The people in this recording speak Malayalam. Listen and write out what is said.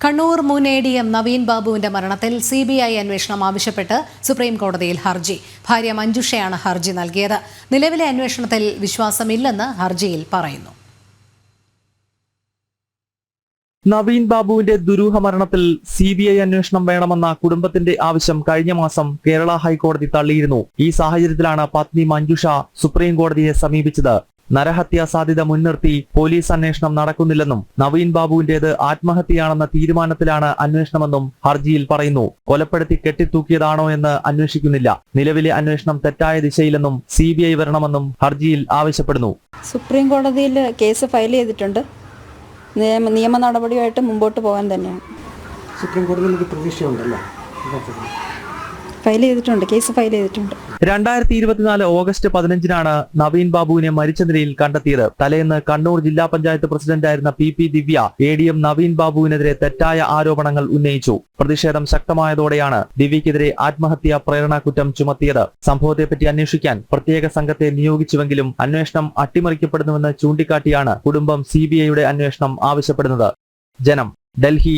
കണ്ണൂർ മുൻ എ ഡി എം നവീൻ ബാബുവിന്റെ മരണത്തിൽ സി ബി ഐ അന്വേഷണം ആവശ്യപ്പെട്ട് സുപ്രീം കോടതിയിൽ ഹർജി. ഭാര്യ മഞ്ജുഷയാണ് ഹർജി നൽകിയത്. നിലവിലെ അന്വേഷണത്തിൽ വിശ്വാസമില്ലെന്ന് ഹർജിയിൽ പറയുന്നു. നവീൻ ബാബുവിന്റെ ദുരൂഹ മരണത്തിൽ സി ബി ഐ അന്വേഷണം വേണമെന്ന കുടുംബത്തിന്റെ ആവശ്യം കഴിഞ്ഞ മാസം കേരള ഹൈക്കോടതി തള്ളിയിരുന്നു. ഈ സാഹചര്യത്തിലാണ് പത്നി മഞ്ജുഷ സുപ്രീം കോടതിയെ സമീപിച്ചത്. നരഹത്യാ സാധ്യത മുൻനിർത്തി പോലീസ് അന്വേഷണം നടക്കുന്നില്ലെന്നും നവീൻ ബാബുവിന്റേത് ആത്മഹത്യയാണെന്ന തീരുമാനത്തിലാണ് അന്വേഷണമെന്നും ഹർജിയിൽ പറയുന്നു. കൊലപ്പെടുത്തി കെട്ടിത്തൂക്കിയതാണോ എന്ന് അന്വേഷിക്കുന്നില്ല. നിലവിലെ അന്വേഷണം തെറ്റായ ദിശയിലെന്നും സി ബി ഐ വരണമെന്നും ഹർജിയിൽ ആവശ്യപ്പെടുന്നു. സുപ്രീം കോടതിയിൽ കേസ് ഫയൽ ചെയ്തിട്ടുണ്ട്. നിയമ നിയമ നടപടിയുമായിട്ട് മുമ്പോട്ട് പോകാൻ തന്നെയാണ്. സുപ്രീം കോടതിയിൽ പ്രതീക്ഷയുണ്ടല്ലേ? ഫയൽ ചെയ്തിട്ടുണ്ട്. കേസ് ഫയൽ ചെയ്തിട്ടുണ്ട്. രണ്ടായിരത്തി ഇരുപത്തിനാല് ഓഗസ്റ്റ് പതിനഞ്ചിനാണ് നവീൻ ബാബുവിനെ മരിച്ച നിലയിൽ കണ്ടെത്തിയത്. തലേന്ന് കണ്ണൂർ ജില്ലാ പഞ്ചായത്ത് പ്രസിഡന്റായിരുന്ന P P Divya A D M Naveen ബാബുവിനെതിരെ തെറ്റായ ആരോപണങ്ങൾ ഉന്നയിച്ചു. പ്രതിഷേധം ശക്തമായതോടെയാണ് ദിവ്യക്കെതിരെ ആത്മഹത്യാ പ്രേരണ കുറ്റം ചുമത്തിയത്. സംഭവത്തെപ്പറ്റി അന്വേഷിക്കാൻ പ്രത്യേക സംഘത്തെ നിയോഗിച്ചുവെങ്കിലും അന്വേഷണം അട്ടിമറിക്കപ്പെടുന്നുവെന്ന് ചൂണ്ടിക്കാട്ടിയാണ് കുടുംബം സി ബി ഐയുടെ അന്വേഷണം ആവശ്യപ്പെടുന്നത്. ജനം ഡൽഹി